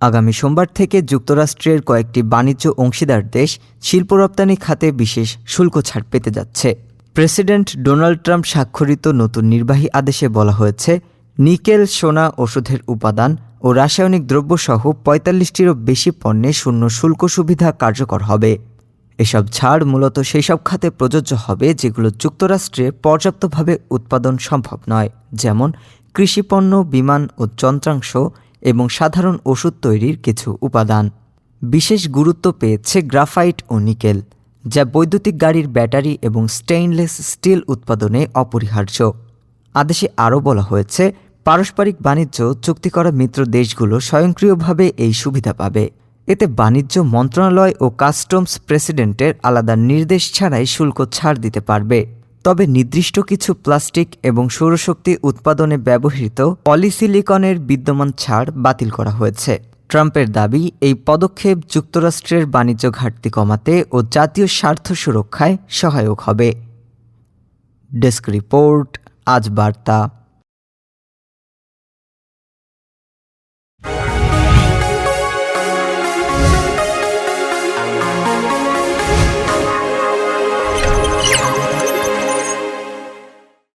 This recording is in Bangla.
আগামী সোমবার থেকে যুক্তরাষ্ট্রের কয়েকটি বাণিজ্য অংশীদার দেশ শিল্প রপ্তানি খাতে বিশেষ শুল্ক ছাড় পেতে যাচ্ছে। প্রেসিডেন্ট ডোনাল্ড ট্রাম্প স্বাক্ষরিত নতুন নির্বাহী আদেশে বলা হয়েছে, নিকেল, সোনা, ওষুধের উপাদান ও রাসায়নিক দ্রব্যসহ পঁয়তাল্লিশটিরও বেশি পণ্যে শূন্য শুল্ক সুবিধা কার্যকর হবে। এসব ছাড় মূলত সেই সব খাতে প্রযোজ্য হবে যেগুলো যুক্তরাষ্ট্রে পর্যাপ্তভাবে উৎপাদন সম্ভব নয়, যেমন কৃষিপণ্য বিমান ও যন্ত্রাংশ এবং সাধারণ ওষুধ তৈরির কিছু উপাদান। বিশেষ গুরুত্ব পেয়েছে গ্রাফাইট ও নিকেল, যা বৈদ্যুতিক গাড়ির ব্যাটারি এবং স্টেইনলেস স্টিল উৎপাদনে অপরিহার্য। আদেশে আরও বলা হয়েছে, পারস্পরিক বাণিজ্য চুক্তি করা মিত্র দেশগুলো স্বয়ংক্রিয়ভাবে এই সুবিধা পাবে। এতে বাণিজ্য মন্ত্রণালয় ও কাস্টমস প্রেসিডেন্টের আলাদা নির্দেশ ছাড়াই শুল্ক ছাড় দিতে পারবে। তবে নির্দিষ্ট কিছু প্লাস্টিক এবং সৌরশক্তি উৎপাদনে ব্যবহৃত পলিসিলিকনের বিদ্যমান ছাড় বাতিল করা হয়েছে। ট্রাম্পের দাবি, এই পদক্ষেপ যুক্তরাষ্ট্রের বাণিজ্য ঘাটতি কমাতে ও জাতীয় স্বার্থ সুরক্ষায় সহায়ক হবে। ডেস্ক রিপোর্ট, আজ বার্তা।